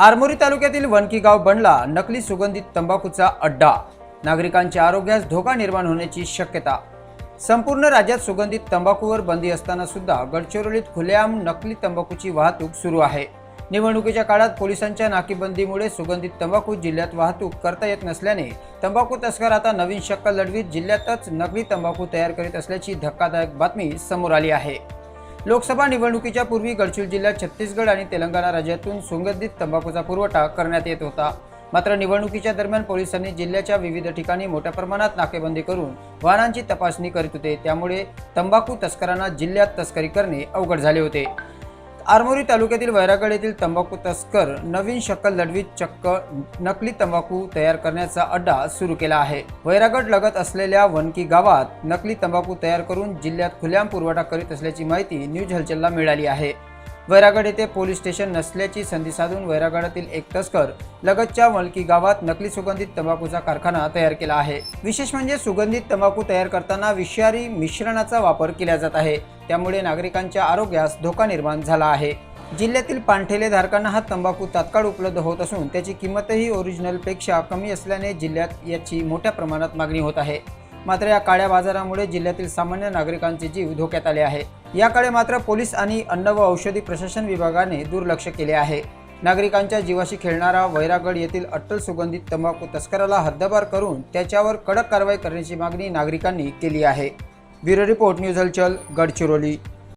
आरमोरी तालुक्यातील वनकी गाव बनला नकली सुगंधित तंबाखूचा अड्डा. नागरिकांच्या आरोग्यास धोका निर्माण होण्याची शक्यता. संपूर्ण राज्यात सुगंधित तंबाखूवर बंदी असताना सुद्धा गडचिरोलीत खुलेआम नकली तंबाखूची वाहतूक सुरू आहे. निवडणुकीच्या काळात पोलिसांच्या नाकेबंदीमुळे सुगंधित तंबाखू जिल्ह्यात वाहतूक करता येत नसल्याने तंबाखू तस्कर आता नवीन शक्कल लढवीत जिल्ह्यातच नकली तंबाखू तयार करीत असल्याची धक्कादायक बातमी समोर आली आहे. लोकसभा निवडणुकीच्या पूर्वी गडचिरोली जिल्ह्यात छत्तीसगड आणि तेलंगणा राज्यातून सुगंधित तंबाखूचा पुरवठा करण्यात येत होता. मात्र निवडणुकीच्या दरम्यान पोलिसांनी जिल्ह्याच्या विविध ठिकाणी मोठ्या प्रमाणात नाकेबंदी करून वाहनांची तपासणी करीत होते. त्यामुळे तंबाखू तस्करांना जिल्ह्यात तस्करी करणे अवघड झाले होते. आरमोरी तालुक्यातील वैरागड येथील तंबाखू तस्कर नवीन शक्कल लढवीत चक्क नकली तंबाखू तयार करण्याचा अड्डा सुरू केला आहे. वैरागड लगत असलेल्या वनकी गावात नकली तंबाखू तयार करून जिल्ह्यात खुल्याम पुरवठा करीत असल्याची माहिती न्यूज हलचलला मिळाली आहे. वैरागड येथे पोलीस स्टेशन नसल्याची संधी साधून वैरागडातील एक तस्कर लगतच्या मलकी गावात नकली सुगंधित तंबाखूचा कारखाना तयार केला आहे. विशेष म्हणजे सुगंधित तंबाखू तयार करताना विषारी मिश्रणाचा वापर केला जात आहे. त्यामुळे नागरिकांच्या आरोग्यास धोका निर्माण झाला आहे. जिल्ह्यातील पाणठेले धारकांना हा तंबाखू तात्काळ उपलब्ध होत असून त्याची किंमतही ओरिजिनलपेक्षा कमी असल्याने जिल्ह्यात याची मोठ्या प्रमाणात मागणी होत आहे. मात्र या काळ्या बाजारामुळे जिल्ह्यातील सामान्य नागरिकांचे जीव धोक्यात आले आहे. याकडे मात्र पोलीस आणि अन्न व औषधी प्रशासन विभागाने दुर्लक्ष केले आहे. नागरिकांच्या जीवाशी खेळणारा वैरागड येथील अट्टल सुगंधित तंबाखू तस्कराला हद्दपार करून त्याच्यावर कडक कारवाई करण्याची मागणी नागरिकांनी केली आहे. ब्युरो रिपोर्ट न्यूज हलचल गडचिरोली.